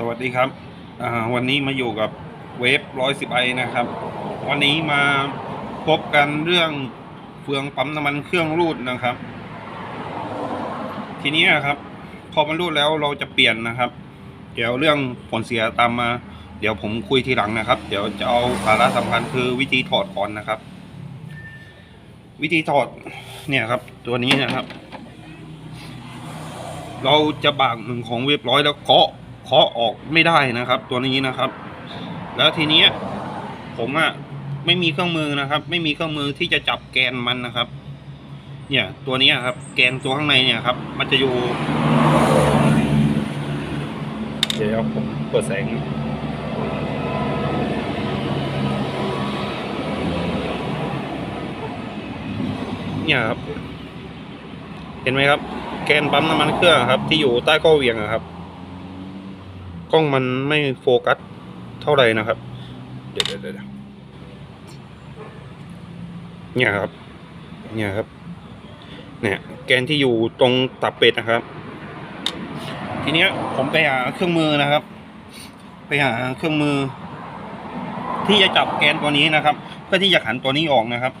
สวัสดีครับวันนี้มาอยู่กับเวฟร้อยสิบไอนะครับ วันนี้มาพบกันเรื่องเฟืองปั๊มน้ำมันเครื่องรูดนะครับ ทีนี้ครับ พอมันรูดแล้วเราจะเปลี่ยนนะครับ เดี๋ยวเรื่องผลเสียตามมา เดี๋ยวผมคุยทีหลังนะครับ เดี๋ยวจะเอาสาระสำคัญคือวิธีถอดก่อนนะครับ วิธีถอดเนี่ยครับ ตัวนี้นะครับ เราจะบากหนึ่งของเว็บร้อยแล้วเคาะ เคาะออกไม่ได้นะครับ ตัวนี้นะครับ แล้วทีเนี้ยผมอะไม่มีเครื่องมือนะครับ ไม่มีเครื่องมือที่จะจับแกนมันนะครับ เนี่ยตัวนี้ครับ แกนตัวข้างในเนี่ยครับ มันจะอยู่ เดี๋ยวผมเปิดแสงเนี่ยครับ เห็นไหมครับ แกนปั๊มน้ำมันเครื่องครับ ที่อยู่ใต้ข้อเวียงครับ กล้องมันไม่โฟกัสเท่าไหร่นะครับเดี๋ยวเดี๋ยวเดี๋ยวเนี่ยครับ เนี่ยครับ เนี่ยแกนที่อยู่ตรงตับเป็ดนะครับ ทีเนี้ยผมไปหาเครื่องมือนะครับ ไปหาเครื่องมือ ที่จะจับแกนตัวนี้นะครับ เพื่อที่จะขันตัวนี้ออกนะครับ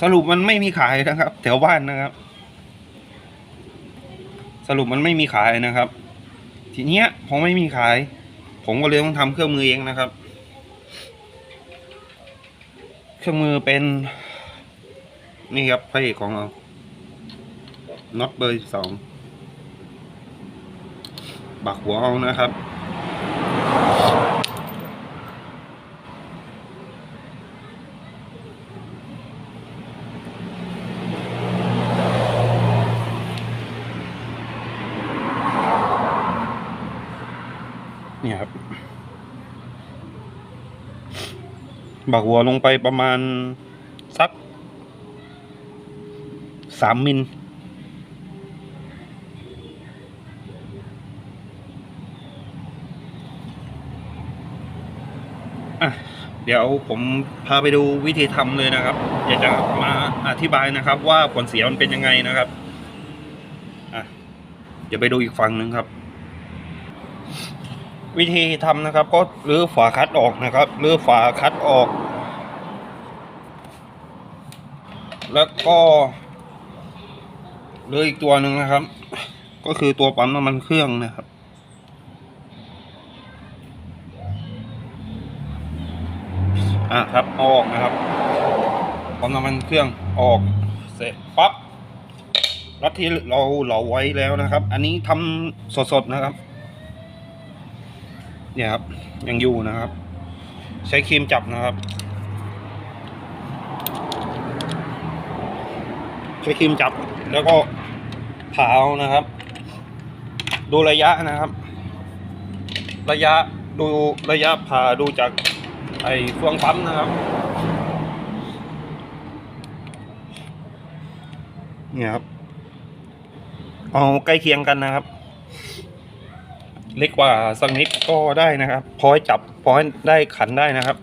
สรุปมันไม่มีขายนะครับ แถวบ้านนะครับ สรุปมันไม่มีขายนะครับ ทีเนี้ยพอไม่มีขาย ผมก็เลยต้องทำเครื่องมือเองนะครับ เครื่องมือเป็น นี่ครับพระเอกของเราน็อตเบอร์สองบักหัวเอานะครับ เนี่ยครับบักหัวลงไปประมาณสักสามมิลอะเดี๋ยวผมพาไปดูวิธีทำเลยนะครับ อยากจะมาอธิบายนะครับ ว่าผลเสียมันเป็นยังไงนะครับ อะเดี๋ยวไปดูอีกฝั่งหนึ่งครับ วิธีทำนะครับ ก็รื้อฝาคัดออกนะครับรื้อฝาคัดออก แล้วก็รื้ออีกตัวหนึ่งนะครับ ก็คือตัวปั๊มน้ำมันเครื่องนะครับอะครับอออกนะครับปั๊มน้ำมันเครื่องออกเสร็จปั๊บรัดที่เราเหลาไว้แล้วนะครับ อันนี้ทำสดๆนะครับ เนี่ยครับ ยังอยู่นะครับ ใช้ครีมจับนะครับ ใช้ครีมจับแล้วก็ผ่าเอานะครับ ดูระยะนะครับ ระยะดูระยะผ่าดูจากไอ้ฟองปั๊มนะครับเนี่ยครับเอาใกล้เคียงกันนะครับ เล็กกว่าสักนิดก็ได้นะครับพอให้จับพอให้ได้ขันได้นะครับ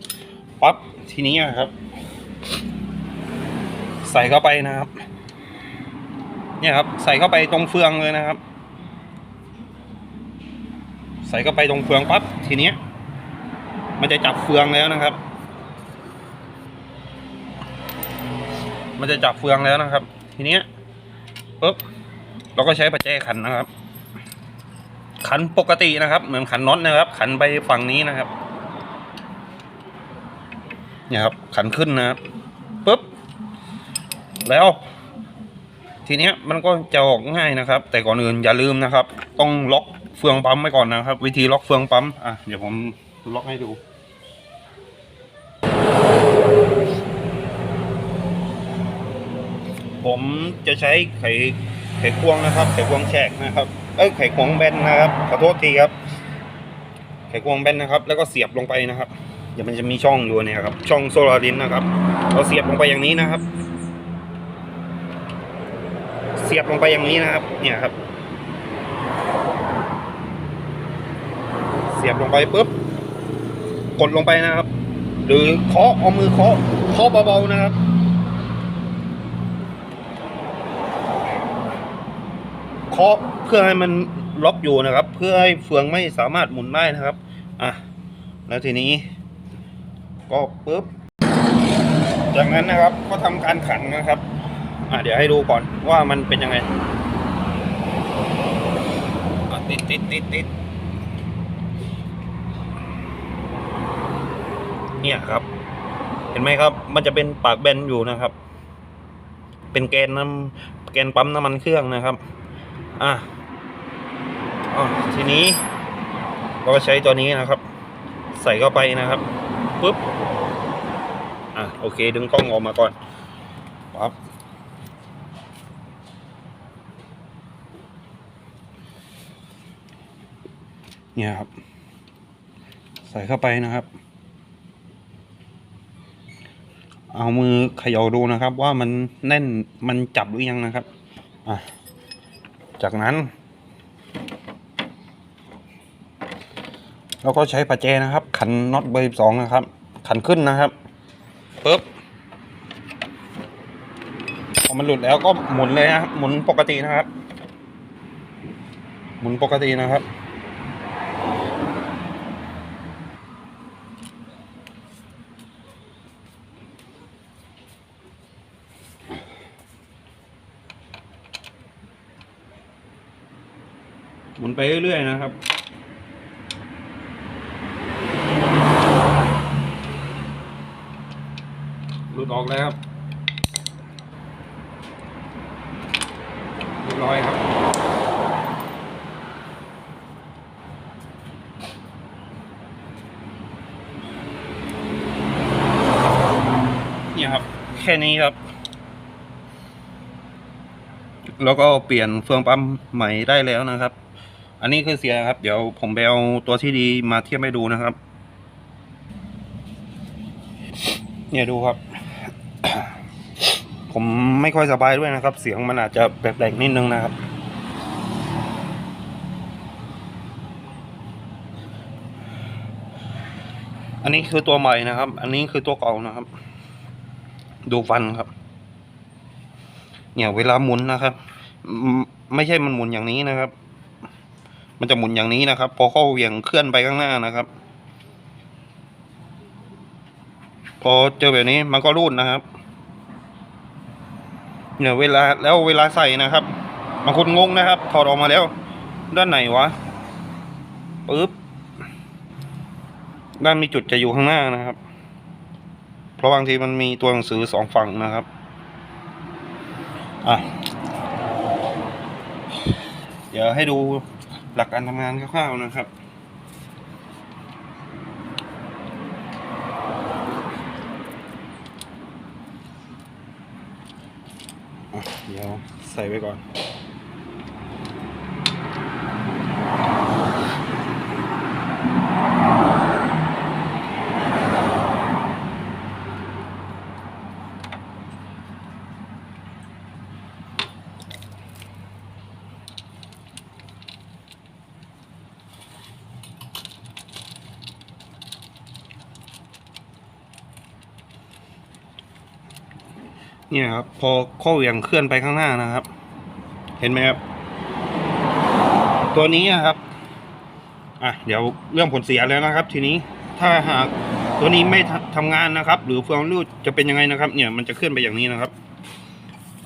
ปั๊บทีนี้ครับ ใส่เข้าไปนะครับ เนี่ยครับ ใส่เข้าไปตรงเฟืองเลยนะครับ ใส่เข้าไปตรงเฟืองปั๊บทีนี้มันจะจับเฟืองแล้วนะครับ มันจะจับเฟืองแล้วนะครับ ทีนี้ปุ๊บเราก็ใช้ปัจจัยขันนะครับ ขันปกตินะครับ เหมือนขันน็อตนะครับ ขันไปฝั่งนี้นะครับเนี่ยครับขันขึ้นนะครับปุ๊บแล้ว ทีเนี้ยมันก็จะออกง่ายนะครับ แต่ก่อนอื่นอย่าลืมนะครับ ต้องล็อกเฟืองปั๊มไว้ก่อนนะครับ วิธีล็อกเฟืองปั๊มอะเดี๋ยวผมล็อกให้ดูผมจะใช้ไขไขควงนะครับ ไขควงแฉกนะครับ เอ้ยไขควงแบนนะครับขอโทษทีครับ ไขควงแบนนะครับ แล้วก็เสียบลงไปนะครับเดี๋ยวมันจะมีช่องอยู่เนี่ยครับ ช่องโซลารินนะครับ เราเสียบลงไปอย่างนี้นะครับ เสียบลงไปอย่างนี้นะครับ เนี่ยครับ เสียบลงไปปุ๊บกดลงไปนะครับ หรือเคาะเอามือเคาะเคาะเบาๆนะครับเคาะ เพื่อให้มันล็อกอยู่นะครับ เพื่อให้เฟืองไม่สามารถหมุนได้นะครับอะแล้วทีนี้ ก็ปุ๊บจากนั้นนะครับก็ทำการขันนะครับอะเดี๋ยวให้ดูก่อนว่ามันเป็นยังไงติดติดติดติดเนี่ยครับ เห็นไหมครับ มันจะเป็นปากแบนอยู่นะครับ เป็นแกนน้ำแกนปั๊มน้ำมันเครื่องนะครับ อะ อ๋อทีนี้เราก็ใช้ตัวนี้นะครับ ใส่เข้าไปนะครับปุ๊บอะโอเค ดึงกล้องออกมาก่อนปั๊บเนี่ยครับ ใส่เข้าไปนะครับ เอามือเขย่าดูนะครับ ว่ามันแน่นมันจับหรือยังนะครับอะจากนั้น เราก็ใช้ประแจนะครับ ขันน็อตเบอร์สองนะครับ ขันขึ้นนะครับปึ๊บพอมันหลุดแล้วก็หมุนเลยนะครับหมุนปกตินะครับ หมุนปกตินะครับ หมุนไปเรื่อยๆนะครับ หลุ ดออกแล้วครับเรียบร้อยครับ เนี่ยครับ แค่นี้ครับ แล้วก็เปลี่ยนเฟืองปั๊มใหม่ได้แล้วนะครับ อันนี้คือเสียครับ เดี๋ยวผมไปเอาตัวที่ดีมาเทียบให้ดูนะครับเนี่ยดูครับ ผมไม่ค่อยสบายด้วยนะครับ เสียงมันอาจจะแปลกๆนิดนึงนะครับ อันนี้คือตัวใหม่นะครับ อันนี้คือตัวเก่านะครับ ดูฟันครับ เนี่ยเวลาหมุนนะครับ ไม่ใช่มันหมุนอย่างนี้นะครับ มันจะหมุนอย่างนี้นะครับ พอเข้าเหวี่ยงเคลื่อนไปข้างหน้านะครับ พอเจอแบบนี้มันก็รูดนะครับ เนี่ยเวลาแล้วเวลาใส่นะครับบางคนงงนะครับ ถอดออกมาแล้ว ด้านไหนวะปึ๊บด้านมีจุดจะอยู่ข้างหน้านะครับ เพราะบางทีมันมีตัวหนังสือสองฝั่งนะครับอะเดี๋ยวให้ดูหลักการทำงานคร่าวๆนะครับ เดี๋ยวใส่ไว้ก่อน เนี่ยครับ พอข้อเหวี่ยงเคลื่อนไปข้างหน้านะครับ เห็นไหมครับ ตัวนี้อะครับ อะเดี๋ยวเรื่องผลเสียแล้วนะครับ ทีนี้ถ้าหากตัวนี้ไม่ทำทำงานนะครับ หรือเฟืองรูดจะเป็นยังไงนะครับ เนี่ยมันจะเคลื่อนไปอย่างนี้นะครับ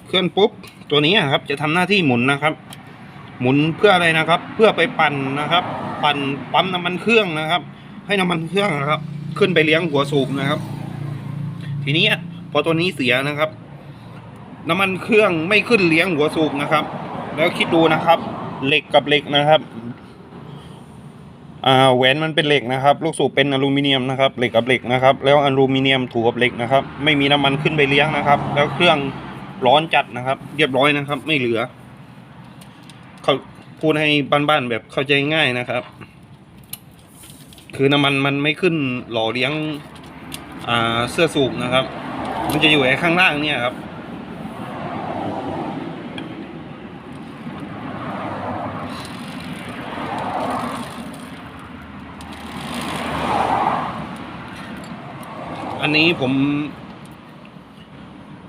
เคลื่อนปุ๊บตัวนี้อะครับจะทำหน้าที่หมุนนะครับ หมุนเพื่ออะไรนะครับ เพื่อไปปั่นนะครับ ปั่นปั๊มน้ำมันเครื่องนะครับ ให้น้ำมันเครื่องนะครับ ขึ้นไปเลี้ยงหัวสูบนะครับ ทีนี้พอตัวนี้เสียนะครับ น้ำมันเครื่องไม่ขึ้นเลี้ยงหัวสูบนะครับ แล้วคิดดูนะครับ เหล็กกับเหล็กนะครับอ่าแหวนมันเป็นเหล็กนะครับ ลูกสูบเป็นอลูมิเนียมนะครับ เหล็กกับเหล็กนะครับ แล้วอลูมิเนียมถูกกับเหล็กนะครับ ไม่มีน้ำมันขึ้นไปเลี้ยงนะครับ แล้วเครื่องร้อนจัดนะครับ เรียบร้อยนะครับ ไม่เหลือเขาพูดให้บ้านๆแบบเข้าใจง่ายนะครับ คือน้ำมันมันไม่ขึ้นหล่อเลี้ยงอ่าเสื้อสูบนะครับ มันจะอยู่ไอ้ข้างล่างเนี่ยครับ นนี้ผม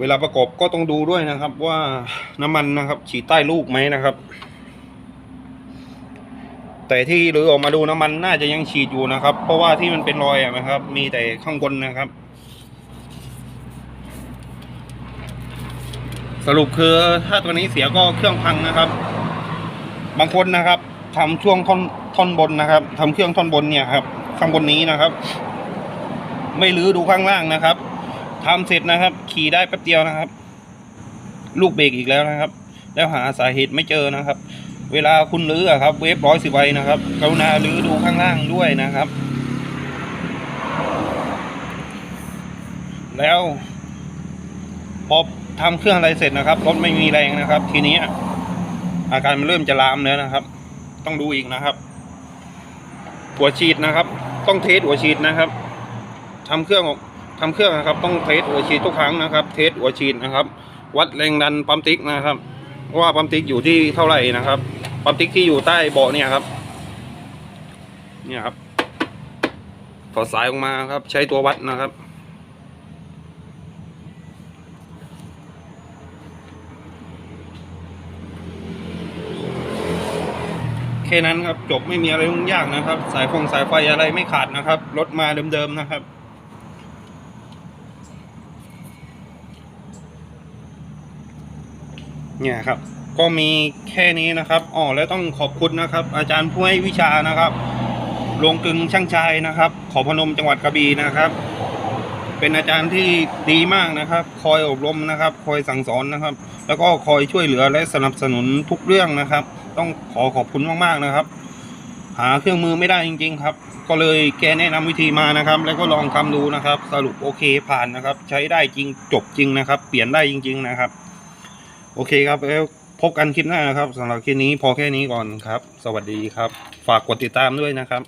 เวลาประกอบก็ต้องดูด้วยนะครับ ว่าน้ำมันนะครับ ฉีดใต้ลูกไหมนะครับ แต่ที่หรือออกมาดูน้ำมันน่าจะยังฉีดอยู่นะครับ เพราะว่าที่มันเป็นรอยอะนะครับ มีแต่ข้างบนนะครับ สรุปคือถ้าตัวนี้เสียก็เครื่องพังนะครับ บางคนนะครับทำช่วงท่อนท่อนบนนะครับทำเครื่องท่อนบนเนี่ยครับข้างบนนี้นะครับ ไม่รื้อดูข้างล่างนะครับทำเสร็จนะครับ ขี่ได้แป๊บเดียวนะครับ ลูกเบรกอีกแล้วนะครับ แล้วหาสาเหตุไม่เจอนะครับ เวลาคุณรื้อครับ เวฟร้อยสิบไวนะครับกรุณารื้อดูข้างล่างด้วยนะครับ แล้วพอทำเครื่องอะไรเสร็จนะครับรถไม่มีแรงนะครับ ทีนี้อาการมันเริ่มจะลามแล้วนะครับ ต้องดูอีกนะครับ หัวฉีดนะครับ ต้องเทสหัวฉีดนะครับ ทำเครื่องทำเครื่องนะครับ ต้องเทสหัวฉีดทุกครั้งนะครับ เทสหัวฉีดนะครับ วัดแรงดันปั๊มติ๊กนะครับ ว่าปั๊มติ๊กอยู่ที่เท่าไหร่นะครับปั๊มติ๊กที่อยู่ใต้เบาะเนี่ยครับ เนี่ยครับถอดสายออกมาครับ ใช้ตัววัดนะครับแค่นั้นครับจบไม่มีอะไรยุ่งยากนะครับ สายฟงสายไฟอะไรไม่ขาดนะครับรถมาเดิมๆนะครับ เนี่ยครับ ก็มีแค่นี้นะครับ อ๋อแล้วต้องขอบคุณนะครับ อาจารย์ผู้ให้วิชานะครับลงกึงช่างชายนะครับ ขอพนมจังหวัดกระบี่นะครับ เป็นอาจารย์ที่ดีมากนะครับ คอยอบรมนะครับ คอยสั่งสอนนะครับ แล้วก็คอยช่วยเหลือและสนับสนุนทุกเรื่องนะครับ ต้องขอขอบคุณมากๆนะครับ หาเครื่องมือไม่ได้จริง ๆ ครับ ก็เลยแกแนะนำวิธีมานะครับ แล้วก็ลองทำดูนะครับ สรุปโอเคผ่านนะครับ ใช้ได้จริงจบจริงนะครับ เปลี่ยนได้จริง ๆ นะครับ โอเคครับแล้วพบกันคลิปหน้านะครับสำหรับคลิปนี้พอแค่นี้ก่อนครับ สวัสดีครับ ฝากกดติดตามด้วยนะครับ